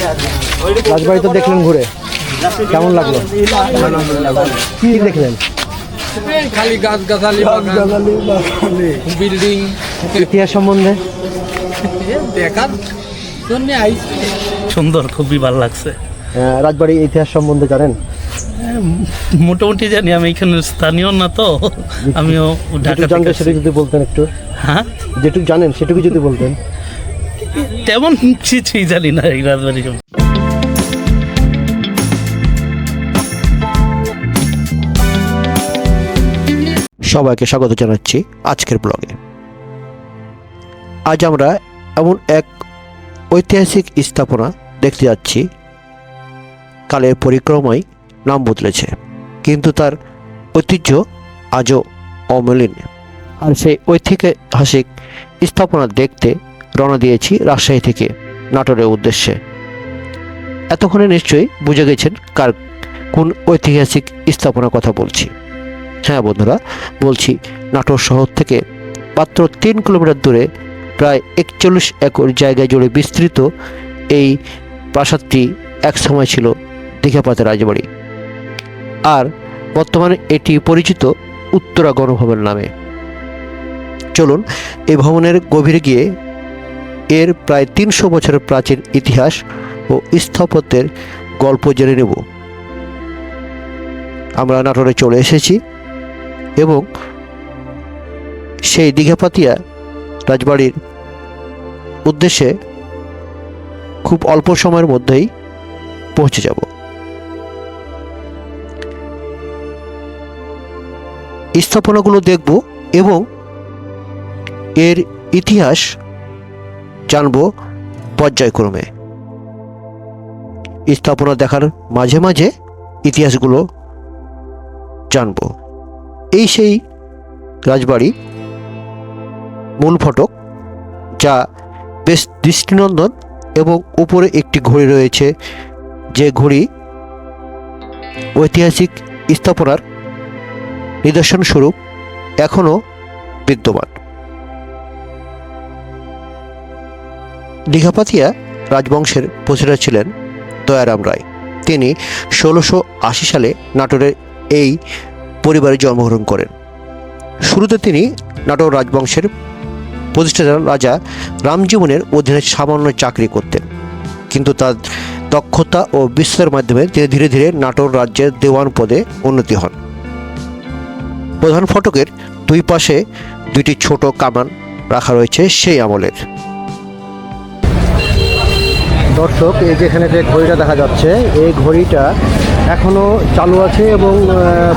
রাজবাড়ি তো দেখলেন ঘুরে। কেমন লাগল? কি দেখলেন? খালি গাছ গাছালি বিল্ডিং। ইতিহাস সম্বন্ধে? দেখার জন্য আইছি। সুন্দর খুবই ভালো লাগছে। আহ, রাজবাড়ির ইতিহাস সম্বন্ধে জানেন? মোটামুটি জানি আমি এখানে স্থানীয় না তো আমিও ঢাকা সেটা যদি বলতেন একটু। হ্যাঁ? যেটুকু জানেন সেটুকু যদি বলতেন। তেমন কিছুই জানি না এই রাজবাড়ি। সবাইকে স্বাগত জানাচ্ছি আজকের ব্লগে আজ আমরা এমন এক ঐতিহাসিক স্থাপনা দেখতে যাচ্ছি, কালের পরিক্রমায় নাম বদলেছে, কিন্তু তার ঐতিহ্য আজও অমলিন আর সেই ঐতিহাসিক স্থাপনা দেখতে রওনা দিয়েছি রাজশাহী থেকে নাটোরের উদ্দেশ্যে। এতক্ষণে নিশ্চয়ই বুঝে গেছেন কার কোন ঐতিহাসিক স্থাপনার কথা বলছি। হ্যাঁ বন্ধুরা, বলছি নাটোর শহর থেকে মাত্র তিন কিলোমিটার দূরে প্রায় একচল্লিশ একর জায়গায় জুড়ে বিস্তৃত এই প্রাসাদটি এক সময় ছিল দীঘাপাতে রাজবাড়ি। আর বর্তমানে এটি পরিচিত উত্তরা গণভবন নামে। চলুন, এই ভবনের গভীরে গিয়ে এর প্রায় তিনশো বছরের প্রাচীন ইতিহাস ও স্থাপত্যের গল্প জেনে নেব। আমরা নাটোরে চলে এসেছি এবং সেই দীঘাপাতিয়া রাজবাড়ির উদ্দেশ্যে খুব অল্প সময়ের মধ্যেই পৌঁছে যাব। স্থাপনাগুলো দেখব এবং এর ইতিহাস জানব পর্যায়ক্রমে। স্থাপনা দেখার মাঝে মাঝে ইতিহাসগুলো জানব। এই সেই রাজবাড়ি, মূল ফটক, যা বেশ দৃষ্টিনন্দন এবং উপরে একটি ঘড়ি রয়েছে। যে ঘড়ি ঐতিহাসিক স্থাপনার নিদর্শন স্বরূপ এখনও বিদ্যমান। দীঘাপাতিয়া রাজবংশের প্রতিষ্ঠাতা ছিলেন দয়ারাম রায়। তিনি ষোলোশো আশি সালে নাটোরের এই পরিবারে জন্মগ্রহণ করেন। শুরুতে তিনি নাটোর রাজবংশের প্রতিষ্ঠাতা রাজা রামজীবনের অধীনে সামান্য চাকরি করতেন। কিন্তু তার দক্ষতা ও বিস্তারের মাধ্যমে তিনি ধীরে ধীরে নাটোর রাজ্যের দেওয়ান পদে উন্নতি হন। প্রধান ফটকের দুই পাশে দুইটি ছোট কামান রাখা রয়েছে সেই আমলের। দর্শক, এই যেখানে যে ঘড়িটা দেখা যাচ্ছে, এই ঘড়িটা এখনও চালু আছে এবং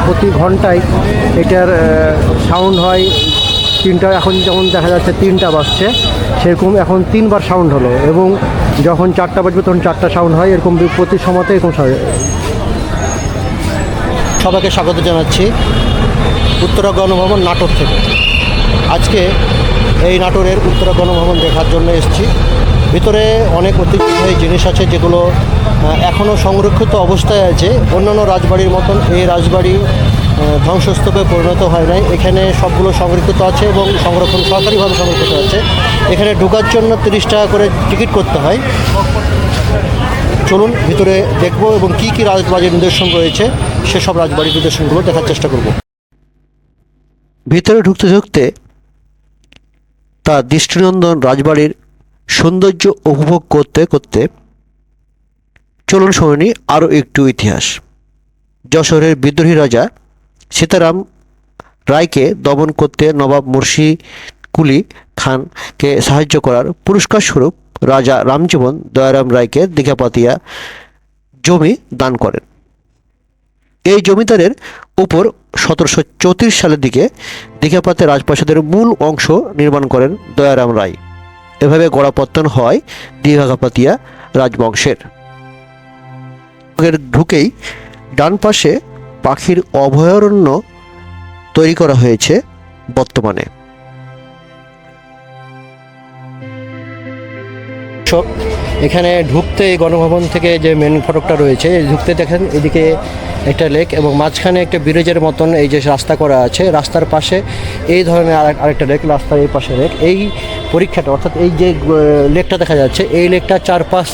প্রতি ঘন্টায় এটার সাউন্ড হয়। তিনটা, এখন যেমন দেখা যাচ্ছে তিনটা বাজছে, সেরকম এখন তিনবার সাউন্ড হলো এবং যখন চারটা বাজবে তখন চারটা সাউন্ড হয়, এরকম প্রতি সময়তে এরকম সবাইকে স্বাগত জানাচ্ছি উত্তরা গণভবন নাটোর থেকে। আজকে এই নাটোরের উত্তরা গণভবন দেখার জন্য এসেছি। ভিতরে অনেক ঐতিহ্যবাহী জিনিস আছে যেগুলো এখনও সংরক্ষিত অবস্থায় আছে। অন্যান্য রাজবাড়ির মতন এই রাজবাড়ি ধ্বংসস্তূপে পরিণত হয় নাই। এখানে সবগুলো সংরক্ষিত আছে এবং সংরক্ষণ সরকারিভাবে সংরক্ষিত আছে। এখানে ঢোকার জন্য তিরিশ টাকা করে টিকিট করতে হয়। চলুন ভিতরে দেখব এবং কি কি রাজবাড়ির নিদর্শন রয়েছে। সেসব রাজবাড়ির নিদর্শনগুলো দেখার চেষ্টা করব। ভিতরে ঢুকতে ঢুকতে তার দৃষ্টিনন্দন রাজবাড়ির সৌন্দর্য উপভোগ করতে করতে চলুন শুনি আরও একটু ইতিহাস। যশোরের বিদ্রোহী রাজা সীতারাম রায়কে দমন করতে নবাব মুর্শি কুলি খানকে সাহায্য করার পুরস্কার স্বরূপ রাজা রামজীবন দয়ারাম রায়কে দীঘাপাতিয়া জমি দান করেন। এই জমিদারের উপর সতেরোশো চৌত্রিশ সালের দিকে দীঘাপাতে রাজপ্রাসাদের মূল অংশ নির্মাণ করেন দয়ারাম রায়। এভাবে গড়াপত্তন হয় দীঘাপাতিয়া রাজবংশের। ঢুকেই ডান পাশে পাখির অভয়ারণ্য তৈরি করা হয়েছে বর্তমানে। এখানে ঢুকতে এই গণভবন থেকে যে মেন ফটকটা রয়েছে ঢুকতে দেখেন, এদিকে একটা লেক এবং মাঝখানে একটা ব্রিজের মতন এই যে রাস্তা করা আছে। রাস্তার পাশে এই ধরনের আরেক- আরেকটা লেক রাস্তার এই পাশে লেক এই পরীক্ষাটা, অর্থাৎ এই যে লেকটা দেখা যাচ্ছে, এই লেকটা চারপাশ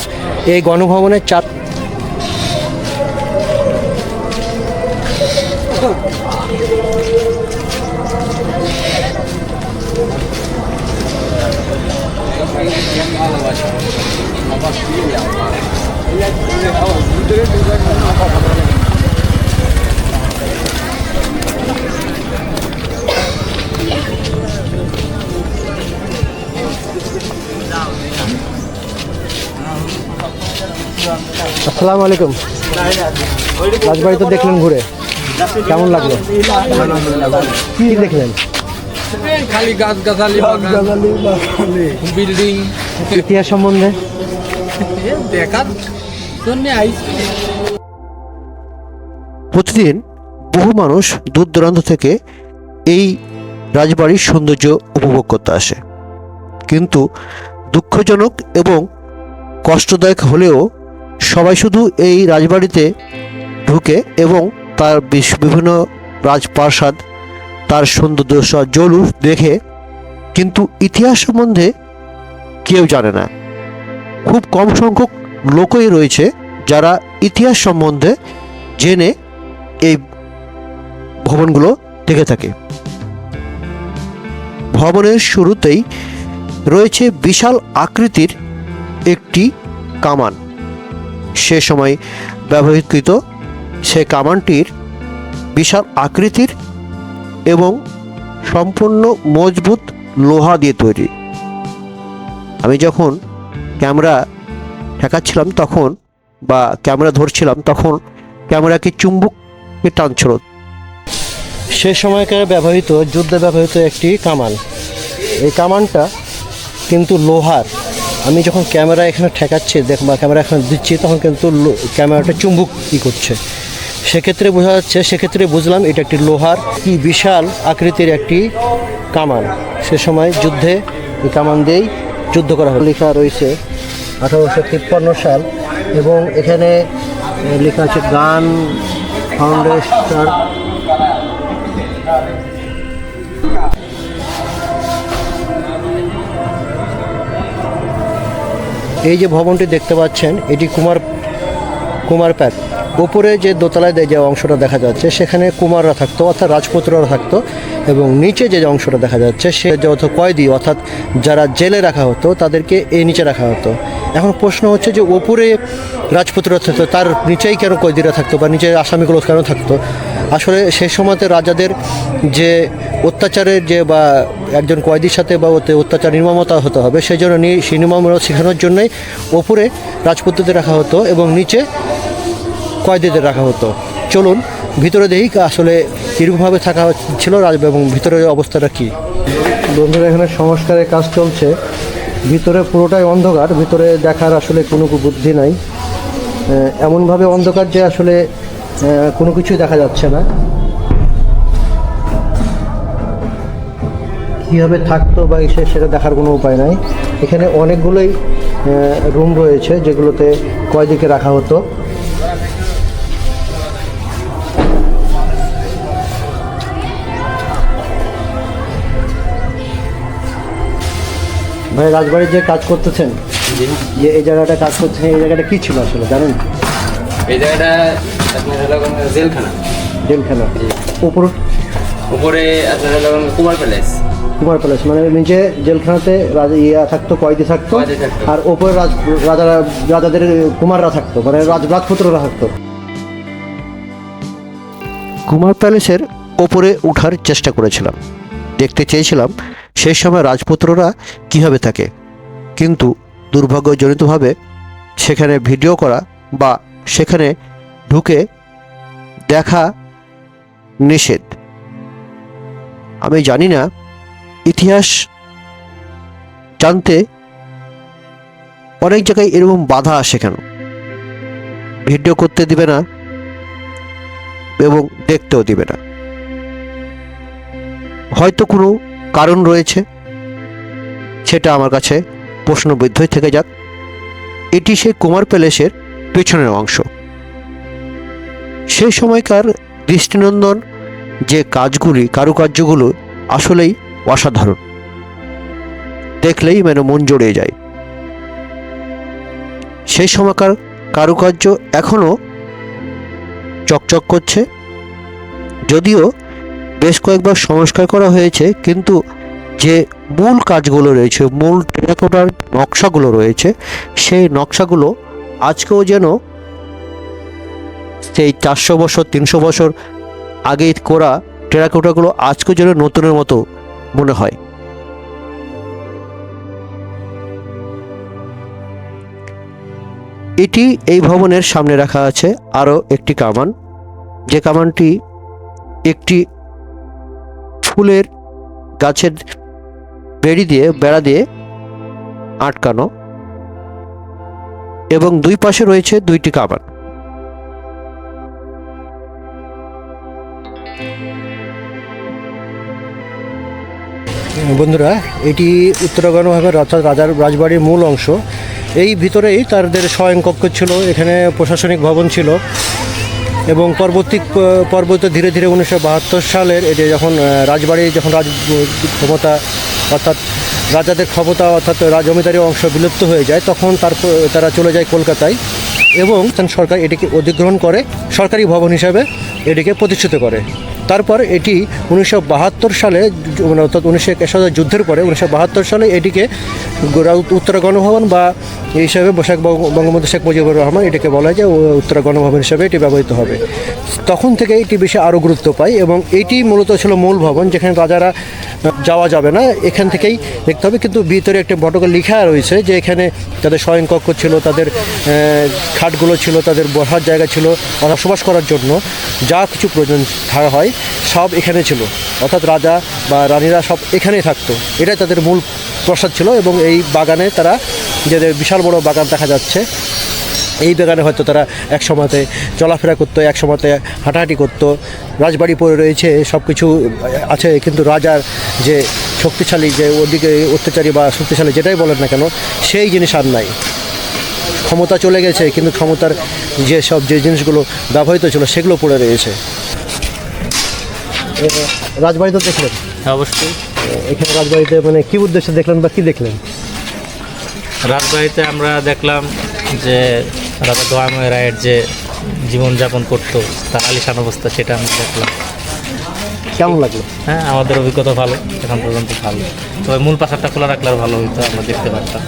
এই গণভবনের চার আসসালামু আলাইকুম। রাজবাড়ি তো দেখলেন ঘুরে। কেমন লাগল? কি দেখলেন? খালি গাছ গাছালি বিল্ডিং। ইতিহাস সম্বন্ধে? দেখার জন্য আইছি। প্রতিদিন বহু মানুষ দূর দূরান্ত থেকে এই রাজবাড়ির সৌন্দর্য উপভোগ করতে আসে। কিন্তু দুঃখজনক এবং কষ্টদায়ক হলেও সবাই শুধু এই রাজবাড়িতে ঢুকে এবং তার বিভিন্ন রাজপ্রাসাদ, তার সৌন্দর্য জলুস দেখে কিন্তু ইতিহাস সম্বন্ধে কেউ জানে না। খুব কম সংখ্যক লোকই রয়েছে যারা ইতিহাস সম্বন্ধে জেনে এই ভবনগুলো দেখে থাকে। ভবনের শুরুতেই রয়েছে বিশাল আকৃতির একটি কামান। সে সময় ব্যবহৃতকৃত সে কামানটির বিশাল আকৃতির এবং সম্পূর্ণ মজবুত লোহা দিয়ে তৈরি। আমি যখন ক্যামেরা ঠেকাচ্ছিলাম তখন বা ক্যামেরা ধরছিলাম তখন ক্যামেরাকে চুম্বককে টানছিল। সে সময়কার ব্যবহৃত, যুদ্ধে ব্যবহৃত একটি কামান। এই কামানটা কিন্তু লোহার। আমি যখন ক্যামেরা এখানে ঠেকাচ্ছি, দেখ, বা ক্যামেরা এখানে দিচ্ছি, তখন কিন্তু ক্যামেরাটা চুম্বুক ই করছে। সেক্ষেত্রে বোঝা যাচ্ছে, সেক্ষেত্রে বুঝলাম এটা একটি লোহার কি বিশাল আকৃতির একটি কামান। সে সময় যুদ্ধে এই কামান দিয়েই যুদ্ধ করা হয় লেখা রয়েছে আঠারোশো তিপ্পান্ন সাল এবং এখানে লেখা আছে গান ফাউন্ডেশন। এই যে ভবনটি দেখতে পাচ্ছেন, এটি কুমার কুমার প্যাক উপরে যে দোতলায় যে অংশটা দেখা যাচ্ছে, সেখানে কুমাররা থাকতো, অর্থাৎ রাজপুত্ররা থাকতো, এবং নিচে যে অংশটা দেখা যাচ্ছে, সে যত কয়েদি, অর্থাৎ যারা জেলে রাখা হতো, তাদেরকে এই নিচে রাখা হতো। এখন প্রশ্ন হচ্ছে যে, ওপরে রাজপুত্ররা থাকতো, তার নিচেই কেন কয়েদিরা থাকতো, বা নিচে আসামিগুলো কেন থাকতো? আসলে সেই সময়তে রাজাদের যে অত্যাচারের যে বা একজন কয়েদির সাথে বা ওতে অত্যাচার নির্মমতা হতে হবে সেই জন্য সেই নির্মমতা শেখানোর জন্যই ওপরে রাজপুত্রদের রাখা হতো এবং নিচে কয়েদিদের রাখা হতো। চলুন, ভিতরে দেখি আসলে কীরকমভাবে থাকা ছিল রাজ এবং ভিতরের অবস্থাটা কী। বন্ধুরা, এখানে সংস্কারের কাজ চলছে। ভিতরে পুরোটাই অন্ধকার, ভিতরে দেখার আসলে কোনো বুদ্ধি নাই। এমনভাবে অন্ধকার যে আসলে কোনো কিছুই দেখা যাচ্ছে না। কীভাবে থাকতো বা এসে সেটা দেখার কোনো উপায় নাই। এখানে অনেকগুলোই রুম রয়েছে যেগুলোতে কয়দিকে রাখা হতো। ভাই রাজবাড়ির যে কাজ করতেছেন যে এই জায়গাটা কাজ করছেন এই জায়গাটা কি ছিল আসলে জানেন? এই জায়গাটা জেলখানা। জেলখানা। উপর উপরে আপনার কুমার প্যালেস। কুমার প্যালেস মানে নিচে জেলখানাতে রাজা ইয়া থাকতো কয়েদি থাকতো আর ওপরে রাজ রাজারা রাজাদের কুমাররা থাকতো মানে রাজ রাজপুত্ররা থাকতো। কুমার প্যালেসের ওপরে ওঠার চেষ্টা করেছিলাম। দেখতে চেয়েছিলাম সেই সময় রাজপুত্ররা কীভাবে থাকে। কিন্তু দুর্ভাগ্যজনিতভাবে সেখানে ভিডিও করা বা সেখানে ঢুকে দেখা নিষেধ। আমি জানি না ইতিহাস জানতে অনেক জায়গায় এরকম বাধা আসে কেন? ভিডিও করতে দিবে না এবং দেখতেও দিবে না। হয়তো কোনো কারণ রয়েছে, সেটা আমার কাছে প্রশ্নবিদ্ধই থেকে যাক। এটি সেই কুমার প্যালেসের পেছনের অংশ। সেই সময়কার দৃষ্টিনন্দন যে কাজগুলি, কারুকার্যগুলো আসলেই অসাধারণ। দেখলেই মানে মন জড়িয়ে যায়। সেই সময়কার কারুকার্য এখনও চকচক করছে। যদিও বেশ কয়েকবার সংস্কার করা হয়েছে, কিন্তু যে মূল কাজগুলো রয়েছে, মূল টেরাকোটার নকশাগুলো রয়েছে, সেই নকশাগুলো আজকেও যেন সেই চারশো বছর, তিনশো বছর আগে করা টেরাকোটাগুলো আজকেও যেন নতুনের মতো মনে হয়। এটি এই ভবনের সামনে রাখা আছে আরও একটি কামান। যে কামানটি একটি ফুলের গাছের বেড়ি দিয়ে, বেড়া দিয়ে আটকানো এবং দুই পাশে রয়েছে দুইটি কামান। বন্ধুরা, এটি উত্তরাখণ্ড ভাগের অর্থাৎ রাজার রাজবাড়ির মূল অংশ। এই ভিতরেই তাদের স্বয়ংকক্ষ ছিল, এখানে প্রশাসনিক ভবন ছিল এবং পরবর্তী পর্বতে ধীরে ধীরে উনিশশো বাহাত্তর সালের এটি যখন রাজবাড়ি যখন রাজ, ক্ষমতা অর্থাৎ রাজাদের ক্ষমতা অর্থাৎ জমিদারি অংশ বিলুপ্ত হয়ে যায়, তখন তারপর তারা চলে যায় কলকাতায় এবং সরকার এটিকে অধিগ্রহণ করে, সরকারি ভবন হিসাবে এটিকে প্রতিষ্ঠিত করে। তারপর এটি উনিশশো বাহাত্তর সালে মানে অর্থাৎ উনিশশো একাশি যুদ্ধের পরে উনিশশো বাহাত্তর সালে এটিকে উত্তরা গণভবন বা এই হিসাবে শেখ বঙ্গ- বঙ্গবন্ধু শেখ মুজিবুর রহমান এটাকে বলা যায় উত্তরা গণভবন হিসাবে এটি ব্যবহৃত হবে। তখন থেকে এটি বেশি আরও গুরুত্ব পায় এবং এটি মূলত ছিল মূল ভবন যেখানে রাজারা যাওয়া যাবে না, এখান থেকেই দেখতে হবে। কিন্তু ভিতরে একটা বটকে লেখা রয়েছে যে এখানে তাদের শয়নকক্ষ ছিল, তাদের খাটগুলো ছিল, তাদের বসার জায়গা ছিল বসবাস করার জন্য। যা কিছু প্রয়োজন হয় সব এখানে ছিল। অর্থাৎ রাজা বা রানীরা সব এখানেই থাকতো। এটাই তাদের মূল প্রসাদ ছিল এবং এই বাগানে তারা যে বিশাল বড় বাগান দেখা যাচ্ছে, এই বাগানে হয়তো তারা এক সময়তে চলাফেরা করতো এক সময়তে হাঁটাহাঁটি করতো, রাজবাড়ি পড়ে রয়েছে সব কিছু আছে। কিন্তু রাজার যে শক্তিশালী, যে ওদিকে অত্যাচারী বা শক্তিশালী যেটাই বলেন না কেন, সেই জিনিস আর নাই। ক্ষমতা চলে গেছে, কিন্তু ক্ষমতার যে সব যে জিনিসগুলো ব্যবহৃত ছিল, সেগুলো পড়ে রয়েছে। রাজবাড়ি তো দেখলেন? হ্যাঁ, অবশ্যই। এখানে রাজবাড়িতে মানে কি উদ্দেশ্যে দেখলেন বা কি দেখলেন? রাজবাড়িতে আমরা দেখলাম যে রাজা দোয়াময় রায়ের যে জীবনযাপন করতো তার আলিশান অবস্থা সেটা আমরা দেখলাম। কেমন লাগল? হ্যাঁ আমাদের অভিজ্ঞতা ভালো এখন পর্যন্ত ভালো। তবে মূল পাশারটা খোলা রাখলে ভালো হইতো আমরা দেখতে পারতাম।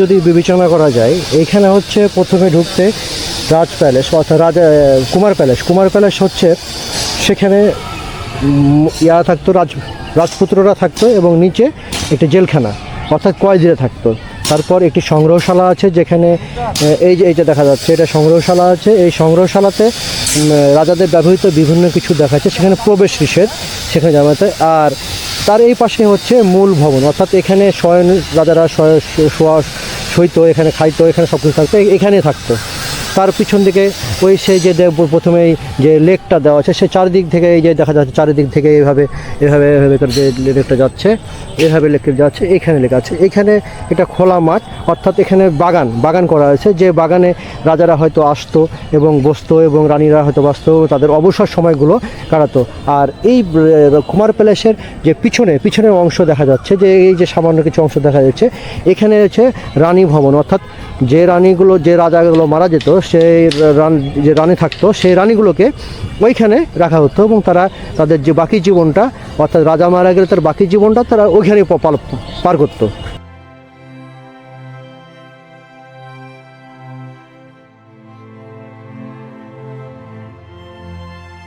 যদি বিবেচনা করা যায় এইখানে হচ্ছে প্রথমে ঢুকতে রাজ প্যালেস, অর্থাৎ রাজা কুমার প্যালেস। কুমার প্যালেস হচ্ছে সেখানে ইয়া থাকতো, রাজ, রাজপুত্ররা থাকতো এবং নিচে একটি জেলখানা, অর্থাৎ কয়েদিরা থাকতো। তারপর একটি সংগ্রহশালা আছে যেখানে এই যে এইটা দেখা যাচ্ছে, এটা সংগ্রহশালা আছে। এই সংগ্রহশালাতে রাজাদের ব্যবহৃত বিভিন্ন কিছু দেখাচ্ছে। সেখানে প্রবেশ নিষেধ, সেখানে জানাতে আর তার এই পাশে হচ্ছে মূল ভবন, অর্থাৎ এখানে শয়ন রাজারা শয়- সইতো এখানে খাইতো, এখানে সব কিছু থাকতো এখানে থাকতো। তার পিছন দিকে ওই সেই যে প্রথমেই যে লেকটা দেওয়া আছে, সে চারিদিক থেকে এই যে দেখা যাচ্ছে, চারিদিক থেকে এইভাবে এভাবে এভাবে যে লেকটা যাচ্ছে, এভাবে লেকটা যাচ্ছে, এখানে লেখা আছে। এখানে এটা খোলা মাঠ, অর্থাৎ এখানে বাগান বাগান করা হয়েছে। যে বাগানে রাজারা হয়তো আসতো এবং বসতো এবং রানীরা হয়তো বসতো, তাদের অবসর সময়গুলো কাটাতো। আর এই কুমার প্যালেসের যে পিছনে, পিছনের অংশ দেখা যাচ্ছে, যে এই যে সামান্য কিছু অংশ দেখা যাচ্ছে, এখানে হচ্ছে রানী ভবন। অর্থাৎ যে রানীগুলো, যে রাজাগুলো মারা যেত, সেই রান যে রানী থাকতো, সেই রানীগুলোকে ওইখানে রাখা হতো এবং তারা তাদের যে বাকি জীবনটা, অর্থাৎ রাজা মারা গেলে তার বাকি জীবনটা তারা ওইখানে পার করতো।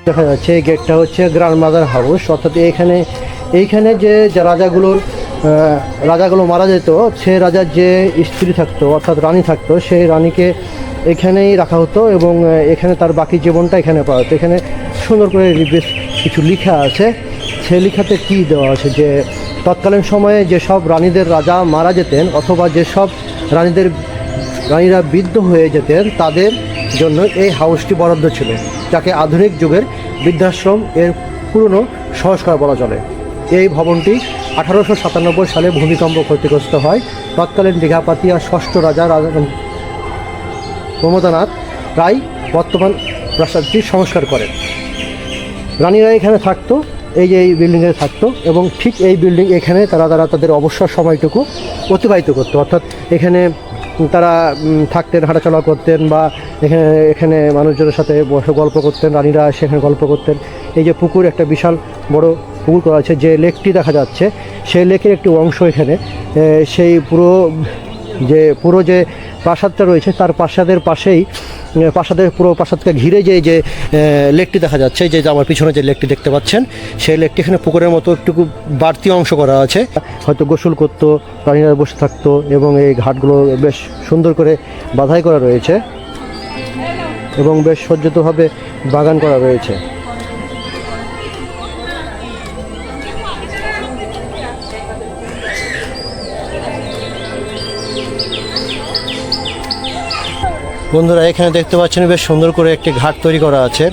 দেখা যাচ্ছে, এই গেটটা হচ্ছে গ্র্যান্ড মাদার হাউস, অর্থাৎ এইখানে এইখানে যে রাজাগুলোর রাজাগুলো মারা যেত, সে রাজার যে স্ত্রী থাকতো, অর্থাৎ রানী থাকতো, সেই রানীকে এখানেই রাখা হতো এবং এখানে তার বাকি জীবনটা এখানে পাওয়া হতো। এখানে সুন্দর করে বেশ কিছু লেখা আছে। সে লেখাতে কী দেওয়া আছে যে, তৎকালীন সময়ে যেসব রানীদের রাজা মারা যেতেন অথবা যেসব রানীদের রানীরা বৃদ্ধ হয়ে যেতেন, তাদের জন্য এই হাউসটি বরাদ্দ ছিল, যাকে আধুনিক যুগের বৃদ্ধাশ্রম এর পুরনো সংস্কার বলা চলে। এই ভবনটি আঠারোশো সাতানব্বই সালে ভূমিকম্প ক্ষতিগ্রস্ত হয়। তৎকালীন দীঘাপাতিয়া ষষ্ঠ রাজা রাজা মমতানাথ রায় বর্তমান প্রাসাদটি সংস্কার করেন। রানীরা এখানে থাকতো, এই যে এই বিল্ডিংয়ে থাকতো এবং ঠিক এই বিল্ডিং এখানে তারা তারা তাদের অবসর সময়টুকু অতিবাহিত করতো। অর্থাৎ এখানে তারা থাকতেন, হাঁটাচলা করতেন বা এখানে এখানে মানুষজনের সাথে বসে, গল্প করতেন, রানীরা সেখানে গল্প করতেন। এই যে পুকুর, একটা বিশাল বড় পুকুর করা আছে, যে লেকটি দেখা যাচ্ছে, সেই লেকের একটি অংশ এখানে। সেই পুরো যে পুরো যে প্রাসাদটা রয়েছে, তার প্রাসাদের পাশেই প্রাসাদের পুরো প্রাসাদকে ঘিরে যে যে লেকটি দেখা যাচ্ছে, যে আমার পিছনে যে লেকটি দেখতে পাচ্ছেন, সেই লেকটি এখানে পুকুরের মতো একটু বাড়তি অংশ করা আছে। হয়তো গোসল করতো, প্রাণীরা বসে থাকতো এবং এই ঘাটগুলো বেশ সুন্দর করে বাধাই করা রয়েছে এবং বেশ সজ্জিতভাবে বাগান করা রয়েছে। বন্ধুরা, এখানে দেখতে পাচ্ছেন বেশ সুন্দর করে একটি ঘাট তৈরি করা আছে।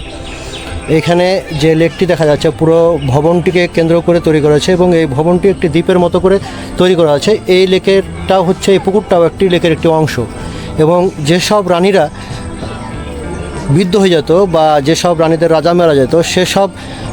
এখানে যে লেকটি দেখা যাচ্ছে, পুরো ভবনটিকে কেন্দ্র করে তৈরি করা আছে এবং এই ভবনটি একটি দ্বীপের মতো করে তৈরি করা আছে এই লেকেরটাও হচ্ছে, এই পুকুরটাও একটি লেকের একটি অংশ। এবং যেসব রানীরা বিদ্ধ হয়ে যেত বা যেসব রানীদের রাজা মারা যেত সেসব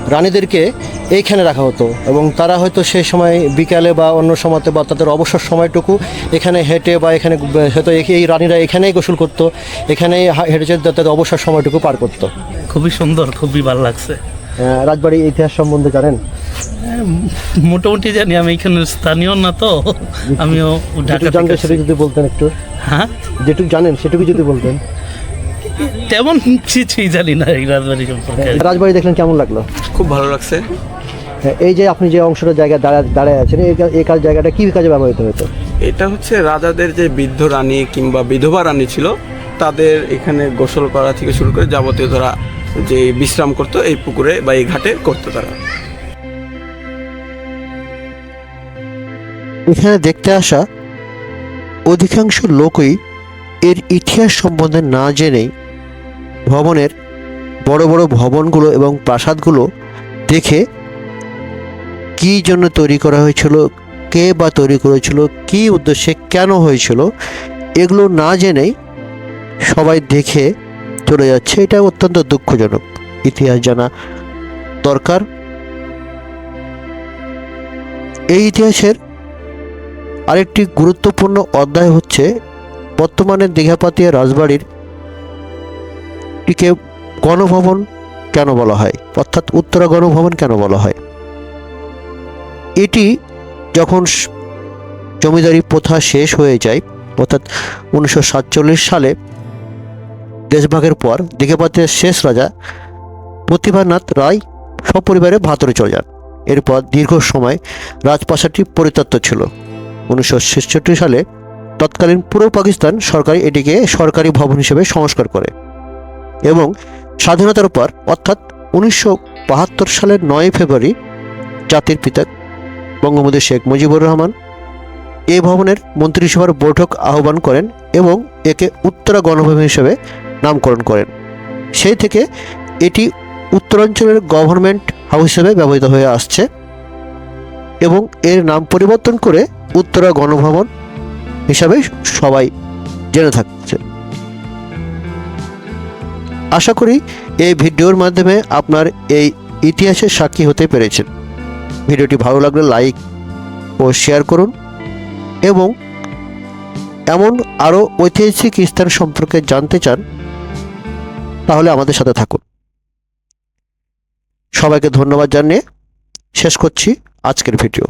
রানীদেরকে এইখানে রাখা হতো এবং তারা হয়তো সেই সময় বিকালে বা অন্য সময়তে বা তাদের অবসর সময়টুকু এখানে হেঁটে বা এখানে হয়তো এই- রানীরা এখানেই গোসল করতো এখানেই হেঁটে যেতে তাদের অবসর সময়টুকু পার করতো। খুবই সুন্দর খুবই ভালো লাগছে। আহ, রাজবাড়ির ইতিহাস সম্বন্ধে জানেন? মোটামুটি জানি আমি এখানে স্থানীয় না তো আমিও ঢাকা। সেটুকু যদি বলতেন একটু। হ্যাঁ? যেটুকু জানেন সেটুকু যদি বলতেন। তেমন কিছুই জানি না এই রাজবাড়ি সম্পর্কে। রাজবাড়ি দেখলেন কেমন লাগল? খুব ভালো লাগছে। হ্যাঁ, এই যে আপনি যে অংশটা জায়গায় দাঁড়া- দাঁড়ায় আছেন এই কাজ জায়গাটা কি কাজে ব্যবহৃত হতো এটা হচ্ছে রাজাদের যে বৃদ্ধ রানী কিংবা বিধবা রানী ছিল তাদের এখানে গোসল করা থেকে শুরু করে যাবতীয় তারা যে বিশ্রাম করতো এই পুকুরে বা এই ঘাটে করতো তারা। এখানে দেখতে আসা অধিকাংশ লোকই এর ইতিহাস সম্বন্ধে না জেনেই ভবনের বড় বড় ভবনগুলো এবং প্রাসাদগুলো দেখে কী জন্য তৈরি করা হয়েছিল, কে বা তৈরি করেছিল, কী উদ্দেশ্যে কেন হয়েছিল, এগুলো না জেনেই সবাই দেখে চলে যাচ্ছে। এটা অত্যন্ত দুঃখজনক। ইতিহাস জানা দরকার। এই ইতিহাসের আরেকটি গুরুত্বপূর্ণ অধ্যায় হচ্ছে বর্তমানে দীঘাপাতিয়া রাজবাড়ির টিকে গণভবন কেন বলা হয়? অর্থাৎ উত্তরা গণভবন কেন বলা হয়? এটি যখন জমিদারি প্রথা শেষ হয়ে যায়, অর্থাৎ উনিশশো সাতচল্লিশ সালে দেশভাগের পর দীঘাপাতিয়ার শেষ রাজা প্রতিভানাথ রায় সপরিবারে ভাতরে চলে যান। এরপর দীর্ঘ সময় রাজপ্রাসাদটি পরিত্যক্ত ছিল। উনিশশো ছেষট্টি সালে তৎকালীন পূর্ব পাকিস্তান সরকার এটিকে সরকারি ভবন হিসেবে সংস্কার করে। এবং স্বাধীনতার পর, অর্থাৎ উনিশশো বাহাত্তর সালের নয় ফেব্রুয়ারি, জাতির পিতা বঙ্গবন্ধু শেখ মুজিবুর রহমান এই ভবনের মন্ত্রিসভার বৈঠক আহ্বান করেন এবং একে উত্তরা গণভবন হিসেবে নামকরণ করেন। সেই থেকে এটি উত্তরাঞ্চলের গভর্নমেন্ট হাউস হিসেবে ব্যবহৃত হয়ে আসছে এবং এর নাম পরিবর্তন করে উত্তরা গণভবন হিসাবে সবাই জেনে থাকছে। আশা করি এই ভিডিওর মাধ্যমে আপনার এই ইতিহাসের সাক্ষী হতে পেরেছেন। ভিডিওটি ভালো লাগলে লাইক ও শেয়ার করুন এবং এমন আরও ঐতিহাসিক স্থান সম্পর্কে জানতে চান, তাহলে আমাদের সাথে থাকুন। সবাইকে ধন্যবাদ জানিয়ে শেষ করছি আজকের ভিডিও।